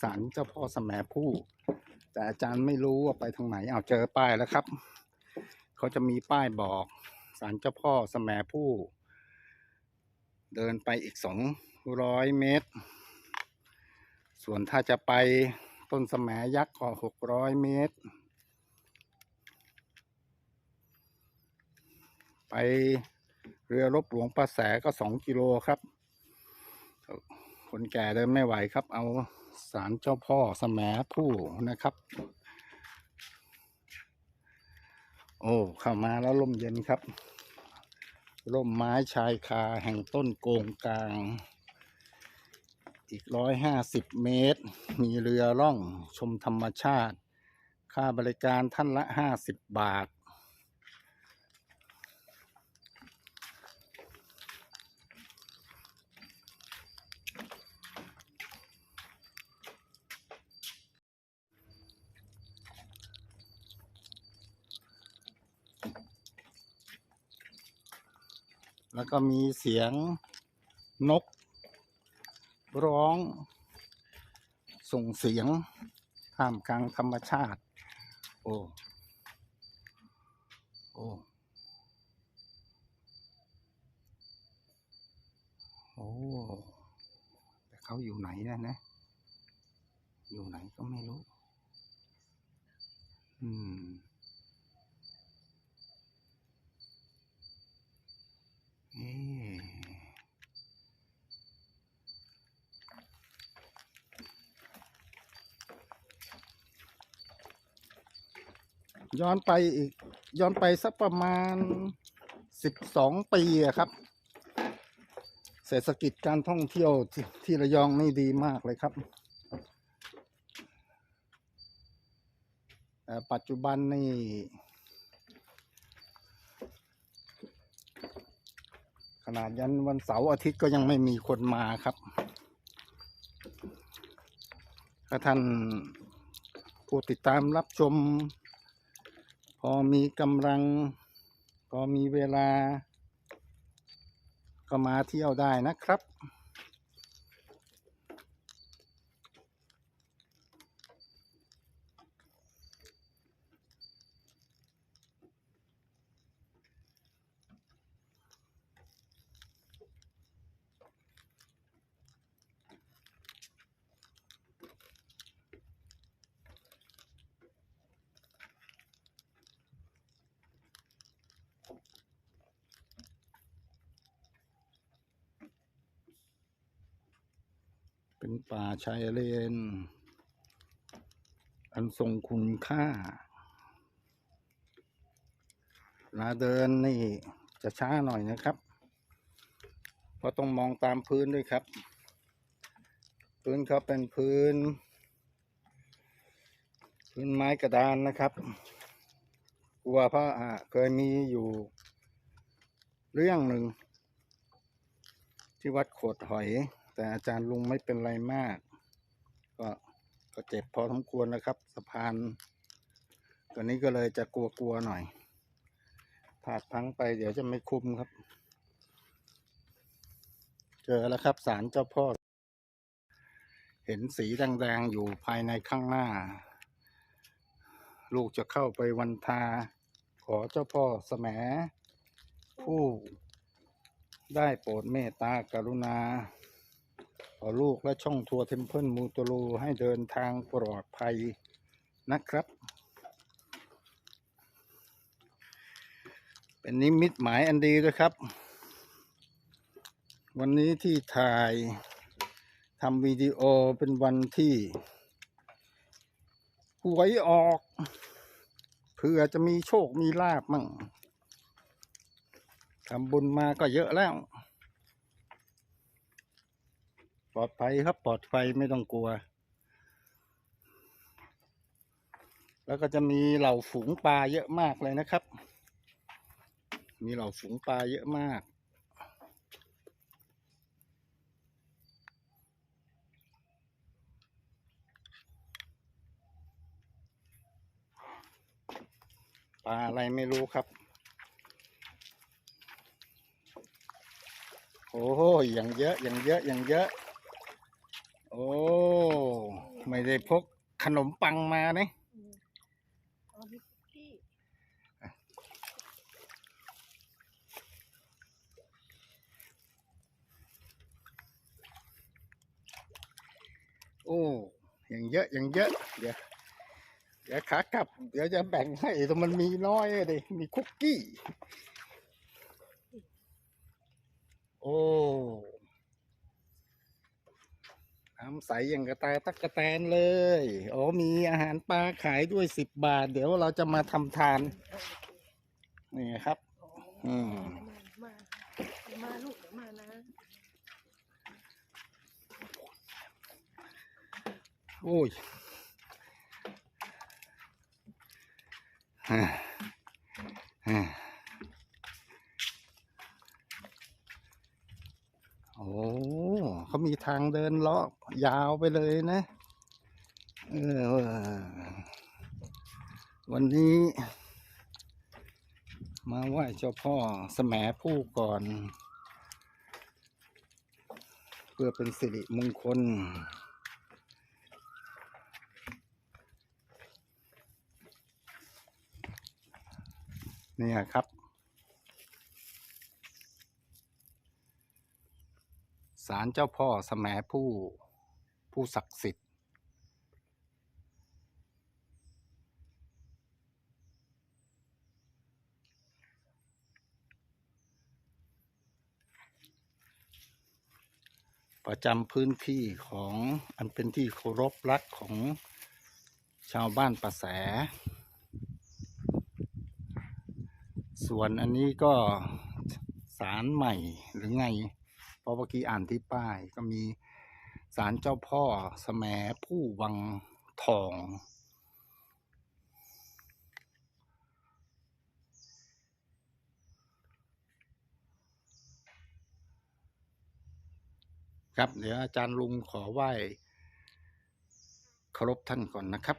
ที่นี่มีศาลเจ้าพ่อสมผู้ แต่อาจารย์ไม่รู้ว่าไปทางไหนเอาเจอป้ายแล้วครับ เขาจะมีป้ายบอกศาลเจ้าพ่อสมผู้ เดินไปอีกสองร้อยเมตร ส่วนถ้าจะไปต้นสมยักษ์ก็หกร้อยเมตร ไปเรือรบหลวงประแสก็สองกิโลครับ คนแก่เดินไม่ไหวครับเอา สารเจ้าพ่อสมผู้นะครับ โอ้เข้ามาแล้วร่มเย็นครับร่มไม้ชายคาแห่งต้นโกงกลาง อีกร้อยห้าสิบเมตร มีเรือล่องชมธรรมชาติ ค่าบริการท่านละห้าสิบบาท แล้วก็มีเสียงนก ร้อง ส่งเสียงท่ามกลางธรรมชาติ โอ้ โอ้ โอ้แต่เขาอยู่ไหนนะนะ อยู่ไหนก็ไม่รู้ อืม ย้อนไปอีก ย้อนไปสักประมาณสิบสองปีครับ เศรษฐกิจการท่องเที่ยวที่ที่ระยองนี่ดีมากเลยครับแต่ปัจจุบันนี่ขนาดยันวันเสาร์อาทิตย์ก็ยังไม่มีคนมาครับ ถ้าท่านผู้ติดตามรับชม พอมีกำลัง พอมีเวลา ก็มาเที่ยวได้นะครับ ป่าชายเลน อันทรงคุณค่าเวลาเดินนี่จะช้าหน่อยนะครับ เพราะต้องมองตามพื้นด้วยครับ พื้นเขาเป็นพื้น พื้นไม้กระดานนะครับกลัวเพราะอะเคยมีอยู่เรื่องหนึ่งที่วัดโขดหอย แต่อาจารย์ลุงไม่เป็นไรมาก ก็ก็เจ็บพอสมควรนะครับ สะพานตัวนี้ก็เลยจะกลัวๆหน่อยผาดพังไปเดี๋ยวจะไม่คุ้มครับ เจอแล้วครับศาลเจ้าพ่อ เห็นสีแดงๆอยู่ภายในข้างหน้า ลูกจะเข้าไปวันทา ขอเจ้าพ่อแสมผู้ได้โปรดเมตตากรุณา ขอลูกและช่องทัวร์เทมเพิลมูตลูให้เดินทางปลอดภัยนะครับ เป็นนิมิตหมายอันดีด้วยครับ วันนี้ที่ถ่ายทำวิดีโอเป็นวันที่หวยออกเผื่อจะมีโชคมีลาบมั่งทำบุญมาก็เยอะแล้ว ป ลอดภัยครับปลอดภัยไม่ต้องกลัว แล้วก็จะมีเหล่าฝูงปลาเยอะมากเลยนะครับ มีเหล่าฝูงปลาเยอะมากปลาอะไรไม่รู้ครับ โอ้โหอย่างเยอะอย่างเยอะอย่างเยอะ อ้ ไม่ได้พกขนมปังมานะอืมอ๋อนี่คุกกี้โอ้ย่างเยอะย่างเยอะเดี๋ยวเดี๋ยวขากลับ เดี๋ยวจะแบ่งให้แต่มันมีน้อยอะดิมีคุกกี้ โอ้ น้ำใสอย่างกระแตตักกะแตนเลยอ๋อมีอาหารปลาขายด้วยสิบบาท เดี๋ยวเราจะมาทำทาน นี่ครับ อืมมามาลูกมานะโอ้ยฮ่าฮ่าโอ้เขามีทางเดินเลาะยาวไปเลยนะเออวันนี้ มาไหว้เจ้าพ่อสมผู้ก่อน เพื่อเป็นสิริมงคล เนี่ยครับ ศาลเจ้าพ่อสมผู้ ผู้ศักดิ์สิทธิ์ ประจำพื้นที่ของอันเป็นที่เคารพรักของชาวบ้านประแส ส่วนอันนี้ก็ศาลใหม่หรือไง ราะเมื่อกี้อ่านที่ป้ายก็มีศาลเจ้าพ่อสแมผู้วังทอง ครับ เดี๋ยวอาจารย์ลุงขอไหว้เคารพท่านก่อนนะครับ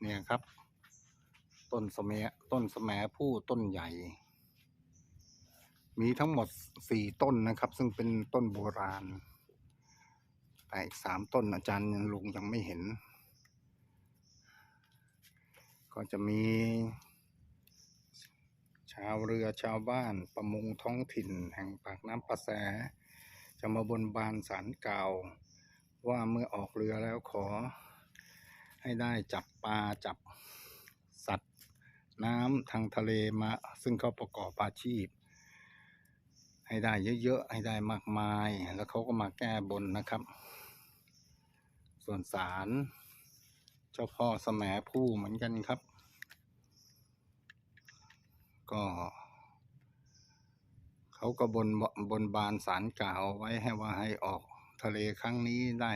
เนี่ยครับ ต้นสมะต้นสมผู้ต้นใหญ่ มีทั้งหมดสี่ต้นนะครับ ซึ่งเป็นต้นโบราณ แต่อีกสามต้นอาจารย์ลุงยังไม่เห็น ก็จะมี ชาวเรือชาวบ้านประมงท้องถิ่นแห่งปากน้ำประแส จะมาบนบานสารเก่าว่าเมื่อออกเรือแล้วขอให้ได้จับปลาจับ น้ำทางทะเลมา ซึ่งเขาประกอบอาชีพ ให้ได้เยอะๆ ให้ได้มากมาย แล้วเขาก็มาแก้บนนะครับ ส่วนสารเจ้าพ่อสมผู้เหมือนกันครับ ก็เขาก็บนบนบานสารกล่าวไว้ให้ว่าให้ออกทะเลครั้งนี้ได้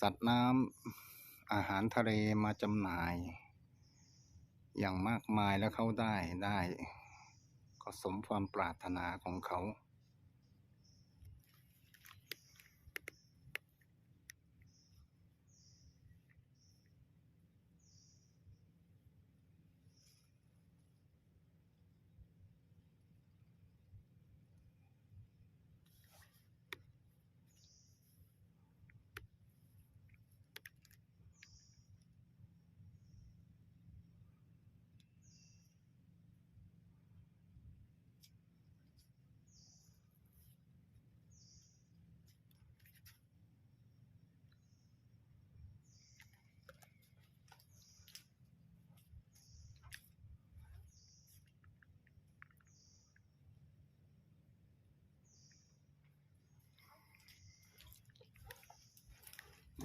สัตว์น้ำอาหารทะเลมาจำหน่าย อย่างมากมายแล้วเขาได้ได้ ก็สมความปรารถนาของเขา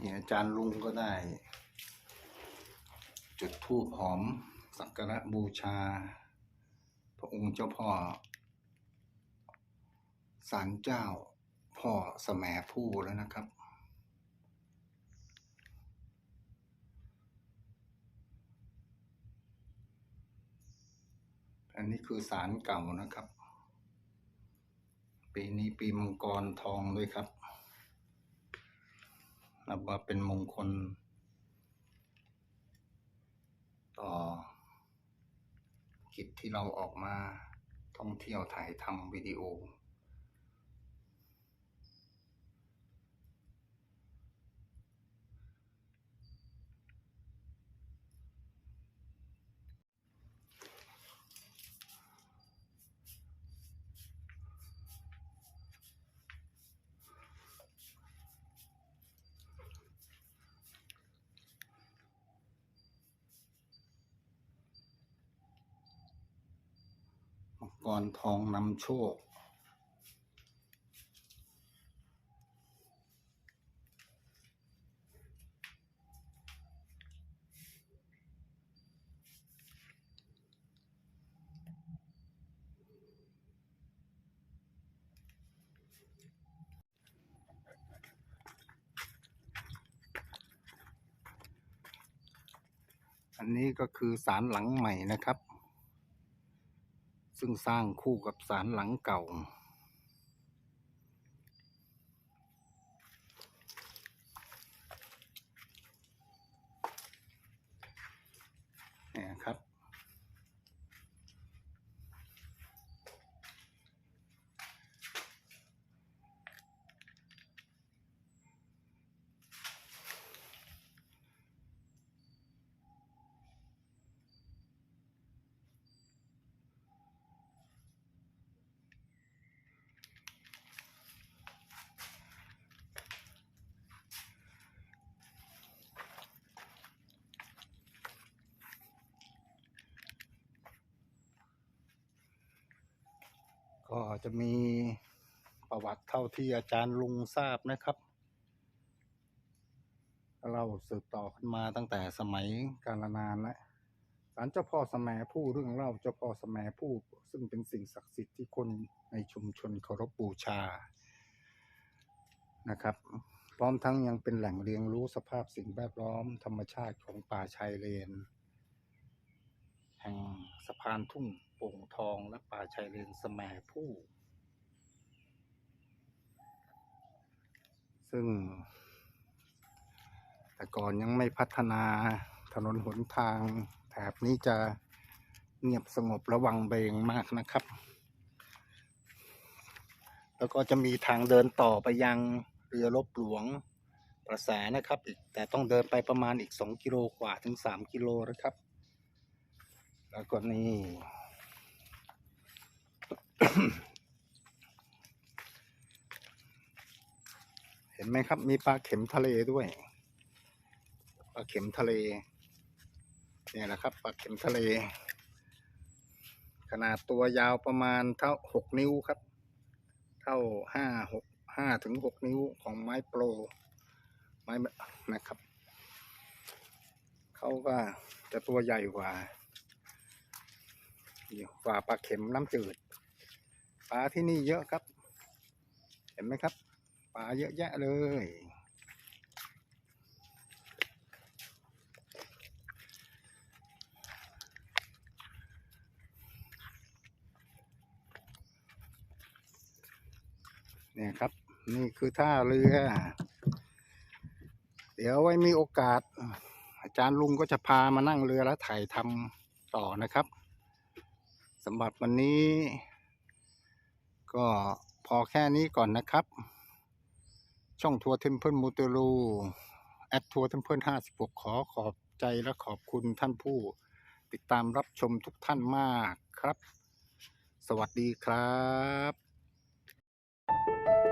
เนี่ยอาจารย์ลุงก็ได้ จุดธูปหอม สักการะบูชา พระองค์เจ้าพ่อศาลเจ้าพ่อสแมผู้แล้วนะครับ อันนี้คือสารเก่านะครับ ปีนี้ปีมังกรทองด้วยครับ นับว่าเป็นมงคล ต่อ กิจที่เราออกมาท่องเที่ยวถ่ายทำวิดีโอ กรทองนำโชค อันนี้ก็คือศาลหลังใหม่นะครับ ซึ่งสร้างคู่กับศาลหลังเก่า ก็จะมีประวัติเท่าที่อาจารย์ลุงทราบนะครับ เราสืบต่อขึ้นมาตั้งแต่สมัยกาลนานแล้วศาลเจ้าพ่อสมผู้เรื่องเล่าเจ้าพ่อสมผู้ซึ่งเป็นสิ่งศักดิ์สิทธิ์ที่คนในชุมชนเคารพบูชานะครับ พร้อมทั้งยังเป็นแหล่งเรียนรู้สภาพสิ่งแวดล้อมธรรมชาติของป่าชายเลน แห่งสะพานทุ่งโป่งทองและป่าชายเลนสมผู้ ซึ่ง แต่ก่อนยังไม่พัฒนาถนนหนทางแถบนี้จะเงียบสงบระวังเบงมากนะครับ แล้วก็จะมีทางเดินต่อไปยังเรือรบหลวงประแสนะครับอีกแต่ต้องเดินไปประมาณอีกสองกิโลกว่าถึงสามกิโลนะครับ แล้วก็นี่ เห็นไหมครับ มีปลาเข็มทะเลด้วยปลาเข็มทะเลเนี่ยนะครับปลาเข็มทะเล ขนาดตัวยาวประมาณเท่าหกนิ้วครับ เท่าห้าหกห้าถึงหกนิ้วของไม้โปร ไม้นะครับ เขาก็จะตัวใหญ่กว่า กว่าปลาเข็มน้ำจืด ปลาที่นี่เยอะครับ เห็นไหมครับ ปลาเยอะแยะเลย เนี่ยครับ นี่คือท่าเรือ เดี๋ยวไว้มีโอกาส อาจารย์ลุงก็จะพามานั่งเรือแล้วถ่ายทำต่อนะครับ สำหรับวันนี้ ก็พอแค่นี้ก่อนนะครับ ช่องทัวร์เทมเพิลมูเตลูแอดทัวร์เทมเพิลห้าสิบหกขอขอบใจและขอบคุณท่านผู้ ติดตามรับชมทุกท่านมากครับ สวัสดีครับ